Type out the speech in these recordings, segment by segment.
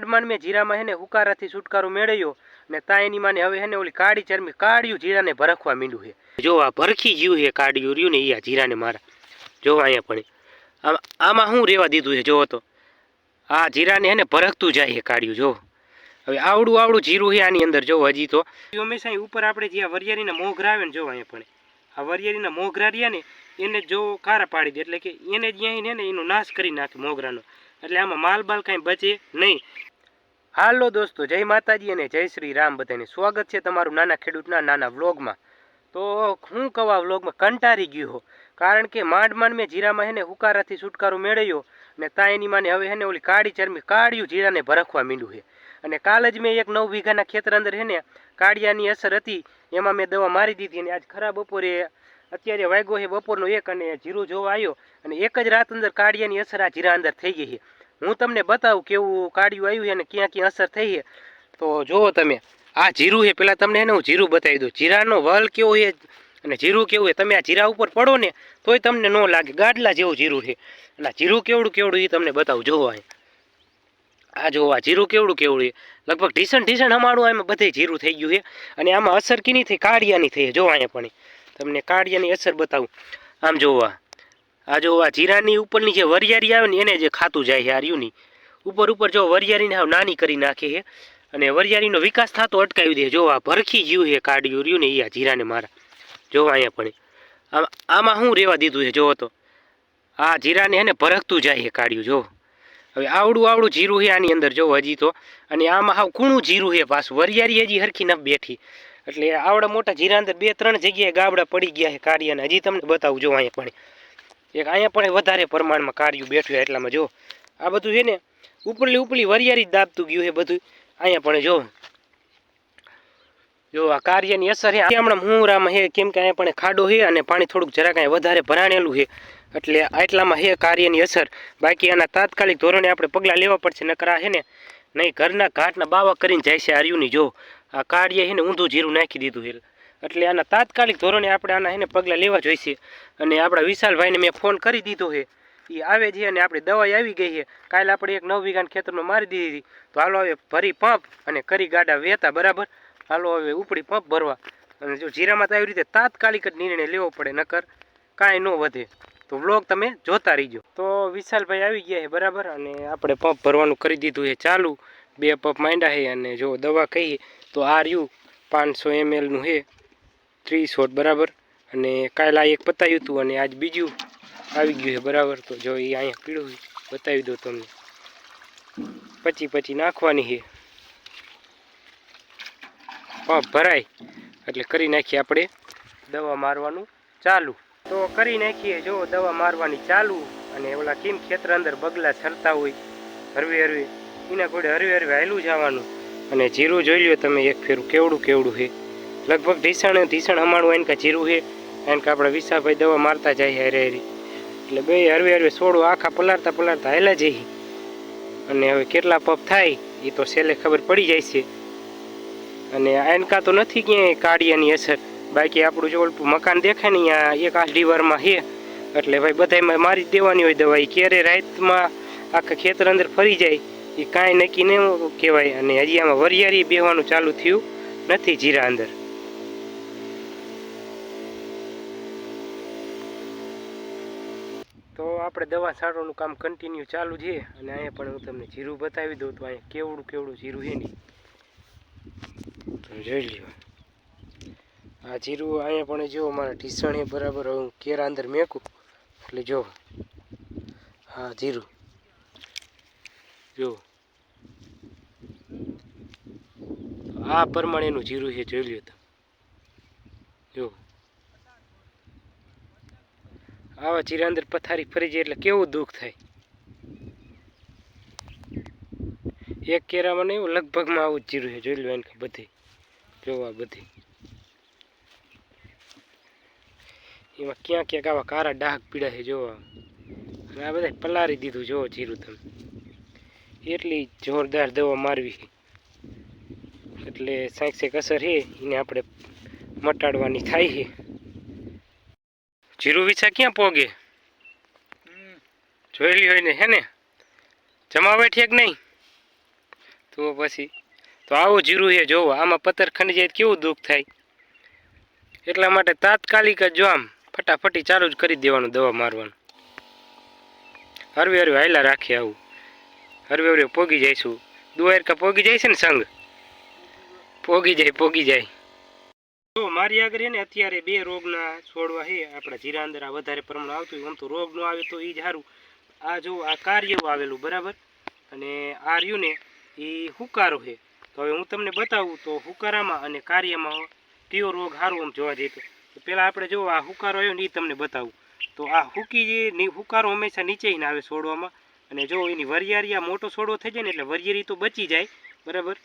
માંડ મેં જીરામાં હેને હુકારાથી છુટકારો મેળવ્યો. ને તા માને હવે હેને ઓલી કાળી ચરમી, કાળિયું જીરાને ભરખવા મીંડું છે જો આ ભરખી ગયું છે કાળિયું રહ્યું ને એ આ જીરાને મારા. જો અહીંયા પણ. આમાં શું રેવા દીધું છે જોવો તો. આ જીરાને હેને ભરખતું જાય છે કાળિયું જો હવે આવડું આવડું જીરું છે આની અંદર જો હજી તો. હંમેશા ઉપર આપણે જે આ વરિયાળીના મોઘરા આવે ને જો અહીંયા પણ. આ વરિયાળીના મોઘરા રહ્યા ને, એને જો કારા પાડી દે. એટલે કે એને જ અહીં ને એનો નાશ કરી નાખે મોગરાનો. એટલે આમાં માલ બાલ કાંઈ બચે નહીં. હાલો દોસ્તો, જય માતાજી અને જય શ્રી રામ. બધાને સ્વાગત છે તમારું નાના ખેડૂતના નાના વ્લોગમાં. તો હું કવા વ્લોગમાં કંટારી ગયો હો, કારણ કે માંડ માંડ મેં જીરામાં હેને હુકારાથી છુટકારો મેળવ્યો ને ત્યાં એની માને હવે હેને ઓલી કાળી ચરમી કાળિયું જીરાને ભરખવા માંડ્યું છે અને કાલ જ મેં એક નવ વીઘાના ખેતર અંદર હેને કાળિયાની અસર હતી, એમાં મેં દવા મારી દીધી અને આજ ખરા બપોરે અત્યારે વાગ્યો છે બપોરનો એક અને જીરું જોવા આવ્યો અને એક જ રાત અંદર કાળિયાની અસર આ જીરા અંદર થઈ ગઈ છે હું તમને બતાવું કેવું કાળિયું આવ્યું છે અને ક્યાં ક્યાં અસર થઈ છે. તો જુઓ તમે, આ જીરું છે, પેલા તમને એને હું જીરું બતાવી દઉં. જીરાનો વલ કેવો છે અને જીરું કેવું છે? તમે આ જીરા ઉપર પડો ને, તોય તમને ન લાગે. ગાડલા જેવું જીરું છે. અને આ જીરું કેવડું કેવડું એ તમને બતાવું. જુઓ અહીં. આ જુઓ, આ જીરું કેવડું કેવડું છે? લગભગ ઢીસણ ઢીસણ અમારું એમાં બધે જીરું થઈ ગયું છે. અને આમાં અસર કીની થઈ કાળિયાની થઈ છે. અહીંયા પણ. તમને કાળિયાની અસર બતાવું. આમ જોવો આ જો આ જીરાની ઉપરની જે વરિયારી આવે ને એને જે ખાતું જાય છે આ રહ્યુંની ઉપર ઉપર જો વરિયારીને હાવ નાની કરી નાખે છે અને વરિયારીનો વિકાસ થતો અટકાવી દે. જો આ ભરખી જીવ છે કાઢ્યું રહ્યું ને એ આ જીરાને મારા. જો અહીંયા પણ આમ, આમાં શું રહેવા દીધું છે? જોવો તો. આ જીરાને એને ભરખતું જાય છે કાઢ્યું જો. હવે આવડું આવડું જીરું છે આની અંદર, જો હજી તો. અને આમાં હાવ કૂણું જીરું છે પાછું. વરિયારી હજી હરખી ન બેઠી. એટલે આવડા મોટા જીરા અંદર બે ત્રણ જગ્યાએ ગાબડા પડી ગયા છે અને હજી તમને બતાવું જો અહીંયા પણ એક અહીંયા પણ વધારે પ્રમાણમાં કાર્યું બેઠું એટલામાં જો. આ બધું છે ને, ઉપરલી ઉપરલી વરિયાળી જ દાબતું ગયું છે બધું. અહીંયા પણ જો. જો આ કાર્યની અસર છે. હમણાં મુહરામાં છે, કેમ કે અહીંયા પણ ખાડો છે અને પાણી થોડુંક જરાક અહીંયા વધારે ભરાણેલું છે. એટલે આટલામાં છે કાર્યની અસર. બાકી આના તાત્કાલિક ધોરણે આપણે પગલાં લેવા પડશે, નકરા છે ને, નહીં, ઘરના ઘાટના બાવા કરીને જાય છે આર્યુની, જો. આ કાર્ય છે ને ઊંધું જીરું નાખી દીધું છે. એટલે આના તાત્કાલિક ધોરણે આપણે આના એને પગલાં લેવા જોઈશે. અને આપણા વિશાલભાઈને મેં ફોન કરી દીધો છે. એ આવે છે અને આપણી દવાઈ આવી ગઈ છે. કાલે આપણે એક નવ વીઘાના ખેતરમાં મારી દીધી હતી. તો હાલો હવે ભરી પંપ અને કરી ગાડા વેતા, બરાબર? હાલો હવે ઉપડી પંપ ભરવા. અને જો જીરામાં તો આવી રીતે તાત્કાલિક જ નિર્ણય લેવો પડે, નકર કાંઈ ન વધે. તો વ્લોગ તમે જોતા રહીજો. તો વિશાલભાઈ આવી ગયા છે, બરાબર? અને આપણે પંપ ભરવાનું કરી દીધું છે ચાલુ. બે પંપ માંડ્યા છે અને જો દવા કહીએ તો આ રહ્યું પાંચસો એમએલનું છે. ત્રીસ શોટ બરાબર? અને કાલે એક પતાવ્યું હતું અને આજ બીજું આવી ગયું છે, બરાબર? તો જો એ અહીંયા પીળું બતાવી દો તમને. પછી પછી નાખવાની છે. પંપ ભરાય. એટલે કરી નાખીએ આપણે દવા મારવાનું ચાલુ. તો કરી નાખીએ, જો દવા મારવાની ચાલુ અને ઓલા કેમ ખેતર અંદર બગલા છરતા હોય, હરવે હરવે, એના ઘોડે હરવે હરવે હાલું જવાનું. અને જીરું જોઈ લો તમે, એક ફેરું કેવડું કેવડું છે. લગભગ ઢીસણ ઢીસણ અમારું એને કાં જીરું છે એને કે આપણે વિસાભાઈ દવા મારતા જાય હરે હારી. એટલે બે હરવે હરવે છોડું આખા પલાળતા પલાળતા હેલા જઈએ. અને હવે કેટલા પપ થાય એ તો છેલ્લે ખબર પડી જાય છે. અને એનકા તો નથી ક્યાંય કાઢિયાની અસર. બાકી આપણું જો મકાન દેખાય ને અહીંયા એક આઠ ડીવારમાં છે. એટલે ભાઈ બધામાં મારી જ દેવાની હોય દવા. એ ક્યારે રાતમાં આખા ખેતર અંદર ફરી જાય એ કાંઈ નક્કી ન કહેવાય. અને હજી આમાં વરિયાળી બેહવાનું ચાલુ થયું નથી જીરા અંદર તો આપણે દવા છાંટવાનું કામ કન્ટિન્યુ ચાલુ છે અને અહીંયા પણ હું તમને જીરું બતાવી દઉં તો અહીંયા કેવડું કેવડું જીરું છે નહીં જોઈ લ્યો. આ જીરું અહીંયા પણ જો મારા ઢીસણ બરાબર હું કેરા અંદર મેકું. એટલે જો હા જીરું. જો. આ પ્રમાણેનું જીરું છે, જોઈ લ્યો તમે. જો. આવા ચિરાંદર પથારી ફરી જાય એટલે કેવું દુઃખ થાય? એક કેરામાં નહીં, લગભગમાં આવું જ ચીરું છે. જોઈ લો એને બધી. જોવા બધી. એમાં ક્યાં ક્યાંક આવા કારા ડાઘ પીડા છે, જોવા. અને આ બધા પલારી દીધું, જોવો જીરું તમે. એટલી જોરદાર દવા મારવી છે. એટલે સાંક સેક અસર છે, એને આપણે મટાડવાની થાય છે. જીરું વિછા ક્યાં પોગે? જોઈ હોય ને હે ને? જમા બેઠી કે નહીં? તો પછી, તો આવું જીરું છે જોવો, આમાં પથ્થર ખંડી જાય કેવું દુઃખ થાય? એટલા માટે તાત્કાલિક જ જો આમ, ફટાફટી ચાલુ જ કરી દેવાનું દવા મારવાનું. હરવે હરવે હાયલા રાખીએ આવું. હરવે હરવે પોગી જઈશું દુવારકા પોગી જાય છે ને સંગ? પોગી જાય પોગી જાય. તો મારી આગળ ને અત્યારે બે રોગના છોડવા છે. આપણા જીરા અંદર આ વધારે પ્રમાણ આવતું હોય આમ તો રોગ નો આવે તો એ જ સારું આ જો આ કાર્યું આવેલું, બરાબર? અને આ રહ્યું ને એ હુકારો છે. તો હવે હું તમને બતાવું તો હુકારામાં અને કાર્યમાં કયો રોગ સારો આમ જોવા જઈએ તો. તો પહેલાં આપણે જો આ હુકારો આવ્યો ને એ તમને બતાવું. તો આ હુકી જે હુકારો હંમેશા નીચે ને આવે છોડવામાં. અને જો એની વરિયારી આ મોટો છોડવો થઈ જાય ને એટલે વરિયારી તો બચી જાય, બરાબર?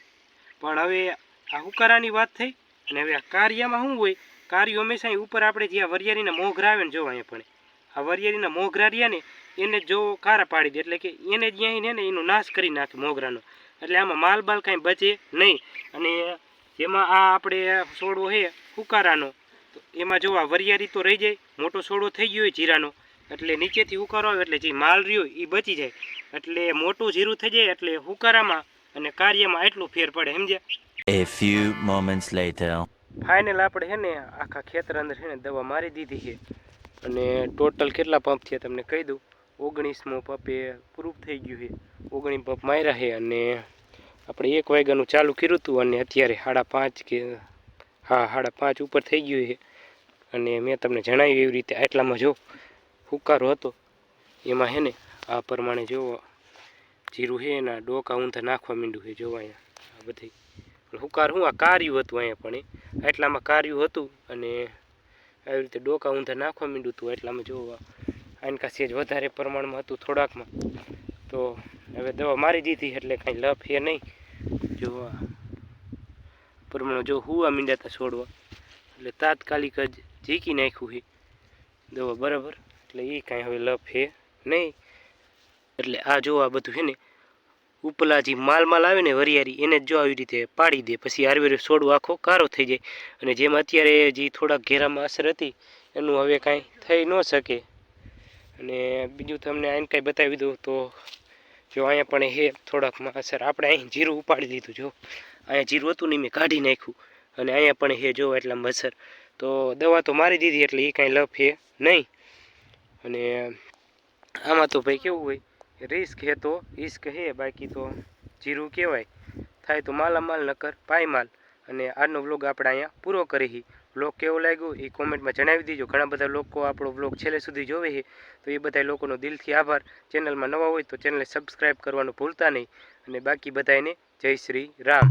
પણ હવે આ હુકારાની વાત થઈ અને હવે આ કાર્યમાં શું હોય? કાર્યો હંમેશા ઉપર આપણે જે આ વરિયાળીના મોઘરા આવે ને જો અહીંયા પણ. આ વરિયાળીના મોઘરા રહ્યા ને, એને જો કારા પાડી દે, એટલે કે એને જ અહીં ને એનો નાશ કરી નાખે મોગરાનો એટલે આમાં માલ બાલ કાંઈ બચે નહીં. અને જેમાં આ આપણે છોડવો છે, હુકારાનો, તો એમાં જો આ વરિયાળી તો રહી જાય, મોટો છોડવો થઈ ગયો હોય જીરાનો, એટલે નીચેથી હુકારો આવે, એટલે જે માલ રહ્યો એ બચી જાય. એટલે મોટું જીરું થઈ જાય, એટલે હુકારામાં અને કાર્યમાં એટલું ફેર પડે, સમજ્યા? A few moments later. Final આપણે છે ને આખા ખેતર અંદર છે ને દવા મારી દીધી છે. અને ટોટલ કેટલા પંપ છે તમને કહી દઉં. ઓગણીસમો પંપ એ પ્રૂફ થઈ ગયું છે. ઓગણીસ પંપ માર્યા છે અને આપણે એક વાગ્યાનું ચાલુ કર્યું હતું અને અત્યારે સાડા પાંચ કે હા, સાડા પાંચ ઉપર થઈ ગયું છે. અને મેં તમને જણાવ્યું એવી રીતે આટલામાં જો હુકારો હતો. એમાં હે ને આ પ્રમાણે જો જીરું છે એના ડોકા ઊંધા નાખવા માંડ્યું છે, જોવા અહીંયા આ બધી. હુકાર હું આ કાર્યું હતું અહીંયા પણ એટલામાં કાર્યું હતું અને આવી રીતે ડોકા ઊંધા નાખવા માંડ્યું હતું એટલામાં જો આનકા સેજ વધારે પ્રમાણમાં હતું થોડાકમાં. તો હવે દવા મારી દીધી, એટલે કાંઈ લફ છે નહીં. જો આ પ્રમાણે જો હુવા મીંડ્યા હતા છોડવા. એટલે તાત્કાલિક જ ઝીકી નાખ્યું છે દવા બરાબર. એટલે એ કાંઈ હવે લફ છે નહીં. એટલે આ જો આ બધું છે ને ઉપલા જે માલ આવે ને વરિયારી એને જ આવી રીતે પાડી દે, પછી હારવેર છોડવો આખો કારો થઈ જાય. અને જેમ અત્યારે જે થોડાક ઘેરામાં અસર હતી, એનું હવે કાંઈ થઈ ન શકે. અને બીજું તમને આને કાંઈ બતાવી દઉં તો, જો અહીંયા પણ હે થોડાકમાં અસર. આપણે અહીં જીરું ઉપાડી લીધું જો. અહીંયા જીરું હતું ને મેં કાઢી નાખ્યું. અને અહીંયા પણ હે જો એટલામાં અસર. તો દવા તો મારી દીધી એટલે એ કાંઈ લફ હે નહીં. અને આમાં તો ભાઈ કેવું હોય રિસ્ક હે તો ઈશ્ક હે, બાકી તો જીરું કહેવાય. થાય તો માલામાલ નકર પાયમાલ અને આજનો વ્લોગ આપણે અહીંયા પૂરો કરી વ્લોગ કેવો લાગ્યો એ કોમેન્ટમાં જણાવી દેજો. ઘણા બધા લોકો આપણો વ્લોગ છેલ્લે સુધી જોવે છે. તો એ બધા લોકોનો દિલથી આભાર. ચેનલમાં નવા હોય તો ચેનલને સબસ્ક્રાઈબ કરવાનું ભૂલતા નહીં. અને બાકી બધાને જય શ્રી રામ.